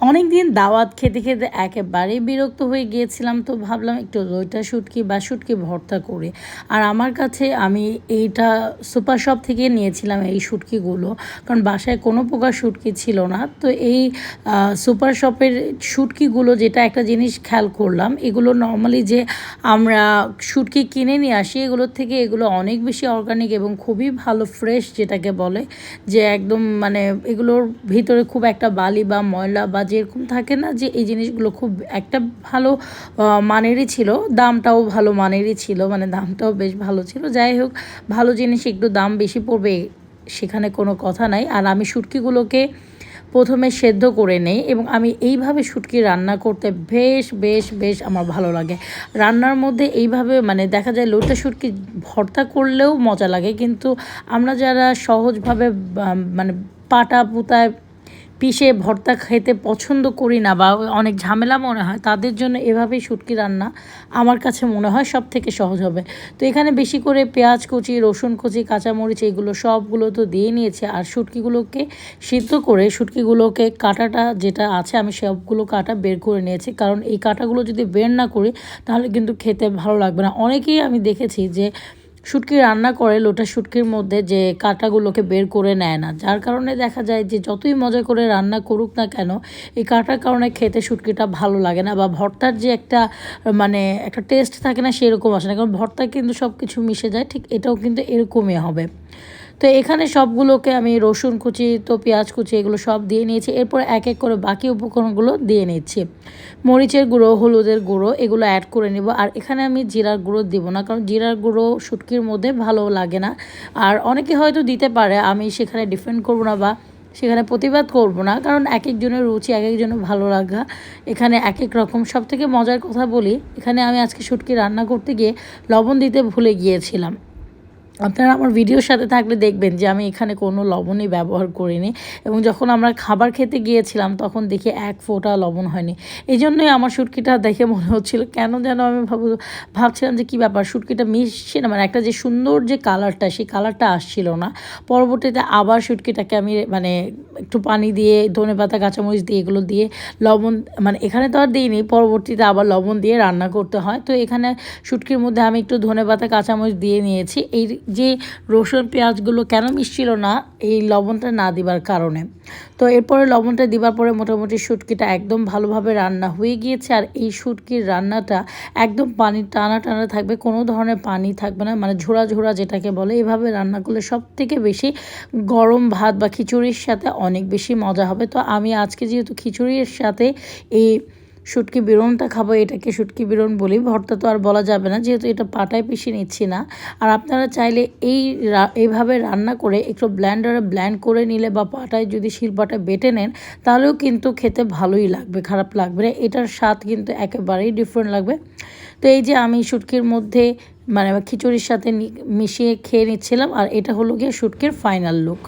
অনেক দিন দাওয়াত খেতে খেতে একেবারেই বিরক্ত হয়ে গিয়েছিলাম, তো ভাবলাম একটু লইটা শুটকি বা শুটকি ভর্তা করে। আর আমার কাছে আমি এইটা সুপার শপ থেকে নিয়েছিলাম এই শুটকিগুলো, কারণ বাসায় কোনো প্রকার শুটকি ছিল না। তো এই সুপার শপের শুটকিগুলো যেটা একটা জিনিস খেয়াল করলাম, এগুলো নর্মালি যে আমরা শুটকি কিনে নিয়ে আসি, এগুলোর থেকে এগুলো অনেক বেশি অর্গানিক এবং খুবই ভালো ফ্রেশ যেটাকে বলে, যে একদম মানে এগুলোর ভিতরে খুব একটা বালি বা ময়লা বা যেরকম থাকে না যে এই জিনিসগুলো খুব একটা ভালো মানেরই ছিল, দামটাও ভালো মানেরই ছিল মানে দামটাও বেশ ভালো ছিল। যাই হোক, ভালো জিনিস একটু দাম বেশি পড়বে সেখানে কোনো কথা নাই। আর আমি শুটকিগুলোকে প্রথমে সেদ্ধ করে নেই এবং আমি এইভাবে শুটকি রান্না করতে বেশ বেশ বেশ আমার ভালো লাগে। রান্নার মধ্যে এইভাবে মানে দেখা যায় লোটা শুটকি ভর্তা করলেও মজা লাগে, কিন্তু আমরা যারা সহজভাবে মানে পাটা পুতায় পিষে ভর্তা খেতে পছন্দ করি না বা অনেক ঝামেলা মনে হয়, তাদের জন্য এভাবেই শুটকি রান্না আমার কাছে মনে হয় সব থেকে সহজ হবে। তো এখানে বেশি করে পেঁয়াজ কুচি, রসুন কুচি, কাঁচামরিচ এগুলো সবগুলো তো দিয়ে নিয়েছে আর শুটকিগুলোকে সিদ্ধ করে শুটকিগুলোকে কাটাটা যেটা আছে আমি সবগুলো কাটা বের করে নিয়েছি। কারণ এই কাটাগুলো যদি বের না করি তাহলে কিন্তু খেতে ভালো লাগবে না। অনেকেই আমি দেখেছি যে শুটকি রান্না করে, লোটা শুটকির মধ্যে যে কাঁটাগুলোকে বের করে নেয় না। যার কারণে দেখা যায় যে যতই মজা করে রান্না করুক না কেন, এই কাঁটার কারণে খেতে শুটকিটা ভালো লাগে না বা ভর্তার যে একটা মানে একটা টেস্ট থাকে না সেরকম আসে না। কারণ ভর্তা কিন্তু সব কিছু মিশে যায়, ঠিক এটাও কিন্তু এরকমই হবে। তো এখানে সবগুলোকে আমি রসুন কুচি, তো পেঁয়াজ কুচি, এগুলো সব দিয়ে নিয়েছি। এরপর এক এক করে বাকি উপকরণগুলো দিয়ে নিচ্ছি। মরিচের গুঁড়ো, হলুদের গুঁড়ো, এগুলো অ্যাড করে নিব। আর এখানে আমি জিরার গুঁড়ো দিব না, কারণ জিরার গুঁড়ো শুটকির মধ্যে ভালো লাগে না। আর অনেকে হয়তো দিতে পারে, আমি সেখানে ডিফেন্ড করব না বা সেখানে প্রতিবাদ করব না, কারণ এক একজনের রুচি এক একজনের ভালো লাগা। এখানে এক এক রকম। সব থেকে মজার কথা বলি, এখানে আমি আজকে শুটকি রান্না করতে গিয়ে লবণ দিতে ভুলে গিয়েছিলাম। আপনারা আমার ভিডিওর সাথে থাকলে দেখবেন যে আমি এখানে কোনো লবণই ব্যবহার করিনি এবং যখন আমরা খাবার খেতে গিয়েছিলাম তখন দেখি এক ফোঁটা লবণ হয়নি। এই জন্যই আমার শুটকিটা দেখে মনে হচ্ছিল, কেন যেন আমি ভাব, ভাবছিলাম যে কী ব্যাপার শুটকিটা মিশছে না মানে একটা যে সুন্দর যে কালারটা সেই কালারটা আসছিল না। পরবর্তীতে আবার শুটকিটাকে আমি মানে একটু পানি দিয়ে, ধনে পাতা, কাঁচামরিচ দিয়ে, এগুলো দিয়ে লবণ মানে এখানে তো আর দিইনি, পরবর্তীতে আবার লবণ দিয়ে রান্না করতে হয়। তো এখানে শুটকির মধ্যে আমি একটু ধনে পাতা, কাঁচামরিচ দিয়ে নিয়েছি। এই যে রসুন, পেঁয়াজগুলো কেন মিশছিল না, এই লবণটা না দিবার কারণে। তো এরপরে লবণটা দিবার পরে মোটামুটি শুটকিটা একদম ভালোভাবে রান্না হয়ে গিয়েছে, আর এই শুটকির রান্নাটা একদম পানি টানা টানা থাকবে, কোনো ধরনের পানি থাকবে না মানে ঝোড়া ঝোড়া যেটাকে বলে। এভাবে রান্না করলে সব থেকে বেশি গরম ভাত বা খিচুড়ির সাথে অনেক বেশি মজা হবে। তো আমি আজকে যেহেতু খিচুড়ির সাথে এই শুটকি বিরনটা খাব, এটাকে শুটকি বিরন বলি। ভর্তা তো আর বলা যাবে না, যেহেতু এটা পাটায় পিষে নিচ্ছি না। আর আপনারা চাইলে এই এইভাবে রান্না করে একটু ব্ল্যান্ডারে ব্ল্যান্ড করে নিলে বা পাটায় যদি শিলপাটায় বেটে নেন, তাহলেও কিন্তু খেতে ভালোই লাগবে, খারাপ লাগবে না। এটার স্বাদ কিন্তু একেবারেই ডিফারেন্ট লাগবে। তো এই যে আমি শুটকির মধ্যে মানে খিচুড়ির সাথে মিশিয়ে খেয়ে নিচ্ছিলাম, আর এটা হলো গিয়ে শুটকির ফাইনাল লুক